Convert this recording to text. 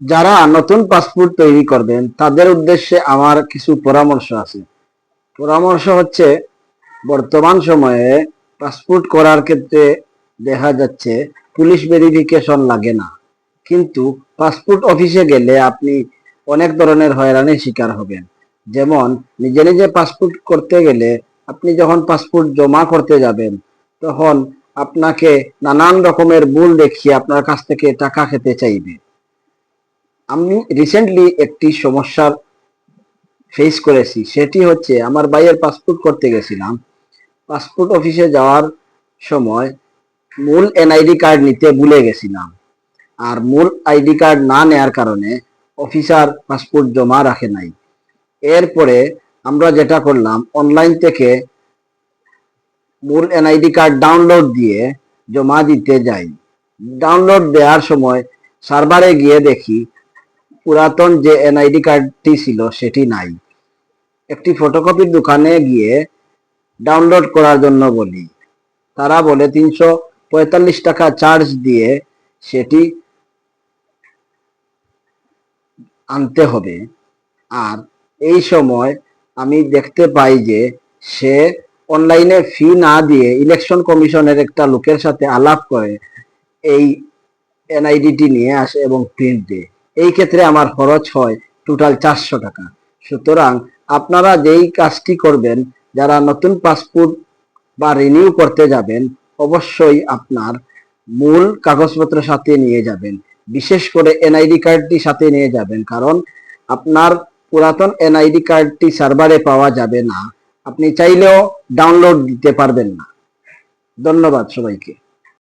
যারা নতুন পাসপোর্ট তৈরি করবেন, তাদের উদ্দেশ্যে আমার কিছু পরামর্শ আছে। পরামর্শ হচ্ছে, বর্তমান সময়ে পাসপোর্ট করার ক্ষেত্রে দেখা যাচ্ছে পুলিশ ভেরিফিকেশন লাগে না। কিন্তু পাসপোর্ট অফিসে গেলে আপনি অনেক ধরনের হয়রানির শিকার হবেন। যেমন, নিজে নিজে পাসপোর্ট করতে গেলে আপনি যখন পাসপোর্ট জমা করতে যাবেন, তখন আপনাকে নানান রকমের ভুল দেখিয়ে আপনার কাছ থেকে টাকা খেতে চাইবে। আমি রিসেন্টলি একটি সমস্যার ফেস করেছি। সেটি হচ্ছে আমার ভাইয়ের পাসপোর্ট করতে গেছিলাম। পাসপোর্ট অফিসে যাওয়ার সময় মূল এনআইডি কার্ড নিতে ভুলে গেছিলাম। আর মূল আইডি কার্ড না নেয়ার কারণে অফিসার পাসপোর্ট জমা রাখে নাই। এরপরে আমরা যেটা করলাম অনলাইন থেকে মূল এনআইডি কার্ড ডাউনলোড দিয়ে জমা দিতে যাই। ডাউনলোড দেওয়ার সময় সার্ভারে গিয়ে দেখি পুরাতন যে এনআইডি কার্ডটি ছিল সেটি নাই। একটি ফটোকপির দোকানে গিয়ে ডাউনলোড করার জন্য বলি। তারা বলে তিনশো পঁয়তাল্লিশ টাকা চার্জ দিয়ে সেটি আনতে হবে। আর এই সময় আমি দেখতে পাই যে সে অনলাইনে ফি না দিয়ে ইলেকশন কমিশনের একটা লোকের সাথে আলাপ করে এই এনআইডিটি নিয়ে আসে এবং প্রিন্ট দেয়। এই ক্ষেত্রে আমার খরচ হয় টোটাল চারশো টাকা। সুতরাং আপনারা যেই কাজটি করবেন, যারা নতুন পাসপোর্ট বা রিনিউ করতে যাবেন, অবশ্যই আপনার মূল কাগজপত্র সাথে নিয়ে যাবেন। বিশেষ করে এনআইডি কার্ডটি সাথে নিয়ে যাবেন, কারণ আপনার পুরাতন এনআইডি কার্ডটি সার্ভারে পাওয়া যাবে না। আপনি চাইলেও ডাউনলোড দিতে পারবেন না। ধন্যবাদ সবাইকে।